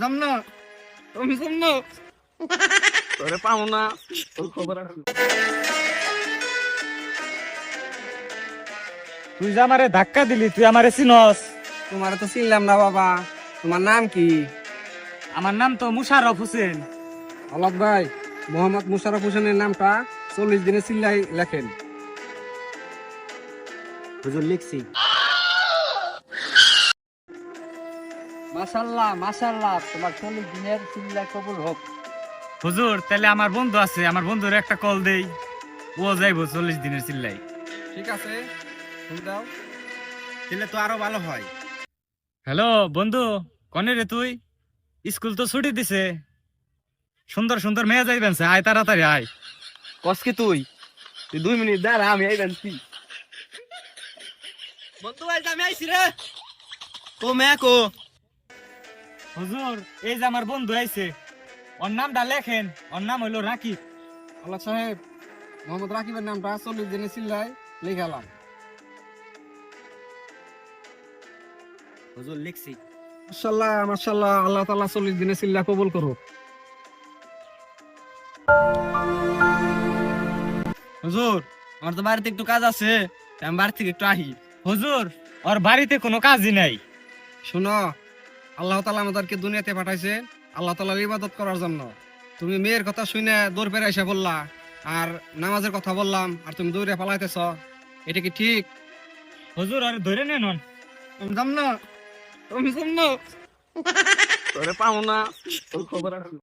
যাম না আমি যাম তোরে পাবো না। তোর খবর তুই যে আমারে ধাক্কা দিলি তুই আমারে চিনস। তোমার তো চিনলাম না বাবা। তোমার নাম কি? আমার নাম তো মুশারফ হোসেন। অলক ভাই মোহাম্মদ মুশারফ হোসেনের নামটা চল্লিশ দিনে চিল্লাই লেখেন। হুজুর লিখছি। মাশাল্লাহ মাশাল্লাহ তোমার চল্লিশ দিনের কবুল হোক। হুজুর তাহলে আমার বন্ধু আছে আমার বন্ধুর একটা কল দেই। ও যাইবো চল্লিশ দিনের চিল্লাই। ঠিক আছে ফোন দাও। তাহলে তো আরও ভালো হয়। হ্যালো বন্ধু কনে রে তুই? স্কুল তো ছুটি দিছে। সুন্দর সুন্দর মেয়ে যাইবেন সে আয় তাড়াতাড়ি আয়। কসকে তুই? তুই দুই মিনিট দাঁড়া আমি আইবেন কি? বন্ধু আজ আমি আইছি রে। ও মেকো হুজুর এই যে আমার বন্ধু আইছে। ওর নামটা লেখেন ওর নাম হইল রাকিব। আল্লাহ সাহেব মোহাম্মদ রাকিবের নামটা চল্লিশ দিনে চিল্লাই লিখালাম। হুজুর লিখছি। মাশাল্লাহ মাশাল্লাহ আল্লাহ তাআলা চল্লিশ দিনে চিল্লা কবুল করুক। হুজুর আমার তো বাড়িতে একটু কাজ আছে আমি বাড়ি থেকে একটু আহি। হুজুর ওর বাড়িতে কোনো কাজই নাই। শোনো আল্লাহ তালা আমাদেরকে দুনিয়াতে পাঠাইছে। আল্লাহ তালার ইবাদত করার জন্য। তুমি মেয়ের কথা শুনে দৌড় পেরে এসে বললা আর নামাজের কথা বললাম আর তুমি দৌড়ে পালাইতেছ। এটা কি ঠিক? হজুর আর ধরে নে নন। তুমি না। তুমি জানো না। তোরে পাও না। তোর খবর